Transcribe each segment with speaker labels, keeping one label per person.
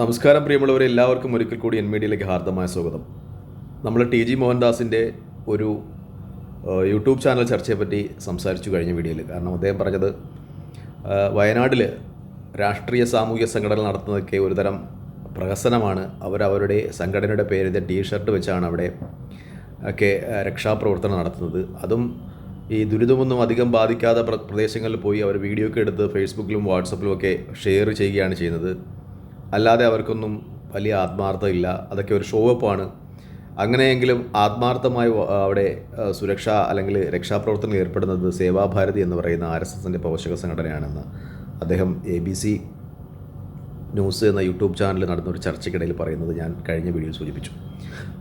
Speaker 1: നമസ്കാരം പ്രിയമുള്ളവരെ എല്ലാവർക്കും ഒരിക്കൽ കൂടി എൻ മീഡിയയിലേക്ക് ഹാർദമായ സ്വാഗതം. നമ്മൾ ടി ജി മോഹൻദാസിന്റെ ഒരു യൂട്യൂബ് ചാനൽ ചർച്ചയെപ്പറ്റി സംസാരിച്ചു കഴിഞ്ഞ വീഡിയോയിൽ കാരണം അദ്ദേഹം പറഞ്ഞത് വയനാട്ടിൽ രാഷ്ട്രീയ സാമൂഹ്യ സംഘടന നടത്തുന്നതൊക്കെ ഒരുതരം പ്രഹസനമാണ്. അവരവരുടെ സംഘടനയുടെ പേരിൽ ടീ ഷർട്ട് വെച്ചാണ് അവിടെ ഒക്കെ രക്ഷാപ്രവർത്തനം നടത്തുന്നത്. അതും ഈ ദുരിതമൊന്നും അധികം ബാധിക്കാത്ത പ്രദേശങ്ങളിൽ പോയി അവർ വീഡിയോ ഒക്കെ എടുത്ത് ഫേസ്ബുക്കിലും വാട്സപ്പിലും ഒക്കെ ഷെയർ ചെയ്യുകയാണ് ചെയ്യുന്നത്. അല്ലാതെ അവർക്കൊന്നും വലിയ ആത്മാർത്ഥമില്ല അതൊക്കെ ഒരു ഷോ അപ്പാണ് അങ്ങനെയെങ്കിലും ആത്മാർത്ഥമായി അവിടെ സുരക്ഷ അല്ലെങ്കിൽ രക്ഷാപ്രവർത്തനം ഏർപ്പെടുന്നത് സേവാഭാരതി എന്ന് പറയുന്ന ആർ എസ് എസിന്റെ പോഷക സംഘടനയാണെന്ന് അദ്ദേഹം എ ബി സി ന്യൂസ് എന്ന യൂട്യൂബ് ചാനൽ നടന്ന ഒരു ചർച്ചയ്ക്കിടയിൽ പറയുന്നത് ഞാൻ കഴിഞ്ഞ വീഡിയോയിൽ സൂചിപ്പിച്ചു.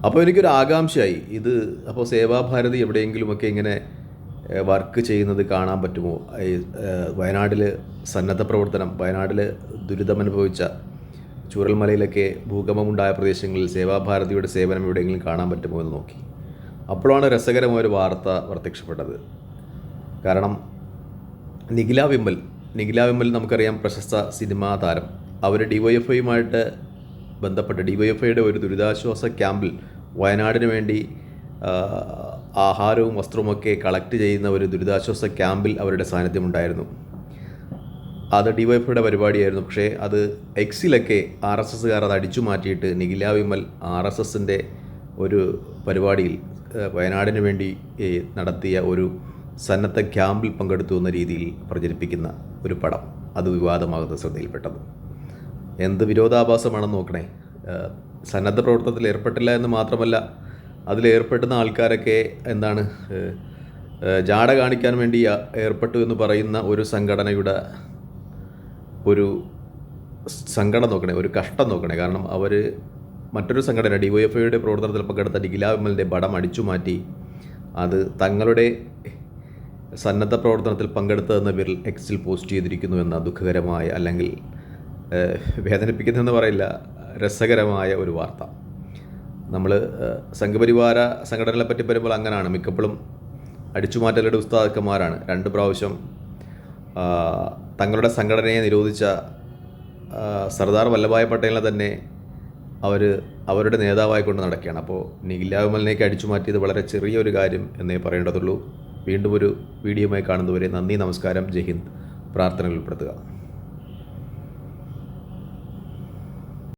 Speaker 1: അപ്പോൾ എനിക്കൊരു ആകാംക്ഷയായി. ഇത് അപ്പോൾ സേവാഭാരതി എവിടെയെങ്കിലുമൊക്കെ ഇങ്ങനെ വർക്ക് ചെയ്യുന്നത് കാണാൻ പറ്റുമോ? വയനാട്ടിൽ സന്നദ്ധ പ്രവർത്തനം വയനാട്ടിൽ ദുരിതമനുഭവിച്ച ചൂരൽമലയിലൊക്കെ ഭൂകമ്പമുണ്ടായ പ്രദേശങ്ങളിൽ സേവാഭാരതിയുടെ സേവനം എവിടെയെങ്കിലും കാണാൻ പറ്റുമോ എന്ന് നോക്കി. അപ്പോഴാണ് രസകരമായ ഒരു വാർത്ത പ്രത്യക്ഷപ്പെട്ടത്. കാരണം നിഖില വിമൽ നിഖില വിമൽ നമുക്കറിയാം പ്രശസ്ത സിനിമാ താരം. അവർ ഡിവൈഎഫ്ഐയുമായിട്ട് ബന്ധപ്പെട്ട് ഡിവൈഎഫ്ഐയുടെ ഒരു ദുരിതാശ്വാസ ക്യാമ്പിൽ വയനാടിന് വേണ്ടി ആഹാരവും വസ്ത്രവുമൊക്കെ കളക്ട് ചെയ്യുന്ന ഒരു ദുരിതാശ്വാസ ക്യാമ്പിൽ അവരുടെ സാന്നിധ്യമുണ്ടായിരുന്നു. അത് ഡിവൈഫയുടെ പരിപാടിയായിരുന്നു. പക്ഷേ അത് എക്സിലൊക്കെ ആർ എസ് എസ്സുകാർ അത് അടിച്ചു മാറ്റിയിട്ട് നിഖില വിമൽ ആർ എസ് എസിന്റെ ഒരു പരിപാടിയിൽ വയനാടിന് വേണ്ടി നടത്തിയ ഒരു സന്നദ്ധ ക്യാമ്പിൽ പങ്കെടുത്തു എന്ന രീതിയിൽ പ്രചരിപ്പിക്കുന്ന ഒരു പടം. അത് വിവാദമാകുന്ന ശ്രദ്ധയിൽപ്പെട്ടത്. എന്ത് വിരോധാഭാസമാണെന്ന് നോക്കണേ. സന്നദ്ധ പ്രവർത്തനത്തിൽ ഏർപ്പെട്ടില്ല എന്ന് മാത്രമല്ല അതിലേർപ്പെടുന്ന ആൾക്കാരൊക്കെ എന്താണ് ജാട കാണിക്കാൻ വേണ്ടി ഏർപ്പെട്ടു എന്ന് പറയുന്ന ഒരു സംഘടനയുടെ ഒരു സങ്കടം നോക്കണേ ഒരു കഷ്ടം നോക്കണേ. കാരണം അവർ മറ്റൊരു സംഘടന ഡി വൈ എഫ് ഐയുടെ പ്രവർത്തനത്തിൽ പങ്കെടുത്ത ഡിഗില വിമലിന്റെ പടം അടിച്ചു മാറ്റി. അത് തങ്ങളുടെ സന്നദ്ധ പ്രവർത്തനത്തിൽ പങ്കെടുത്തതെന്ന പേരിൽ എക്സിൽ പോസ്റ്റ് ചെയ്തിരിക്കുന്നു എന്ന ദുഃഖകരമായ അല്ലെങ്കിൽ വേദനിപ്പിക്കുന്നതെന്ന് പറയില്ല രസകരമായ ഒരു വാർത്ത. നമ്മൾ സംഘപരിവാര സംഘടനകളെ പറ്റി പറയുമ്പോൾ അങ്ങനെയാണ് മിക്കപ്പോഴും അടിച്ചുമാറ്റലുടെ ഉസ്താദക്കന്മാരാണ്. രണ്ട് പ്രാവശ്യം തങ്ങളുടെ സംഘടനയെ നിരോധിച്ച സർദാർ വല്ലഭായ് പട്ടേലിനെ തന്നെ അവർ അവരുടെ നേതാവായി കൊണ്ട് നടക്കുകയാണ്. അപ്പോൾ നിഖില വിമലിനേക്ക് അടിച്ചു മാറ്റിയത് വളരെ ചെറിയൊരു കാര്യം എന്നേ പറയേണ്ടതുള്ളൂ. വീണ്ടും ഒരു വീഡിയോയുമായി കാണുന്നതുവരെ നന്ദി നമസ്കാരം ജയ് ഹിന്ദ്. പ്രാർത്ഥനകൾ ഉൾപ്പെടുത്തുക.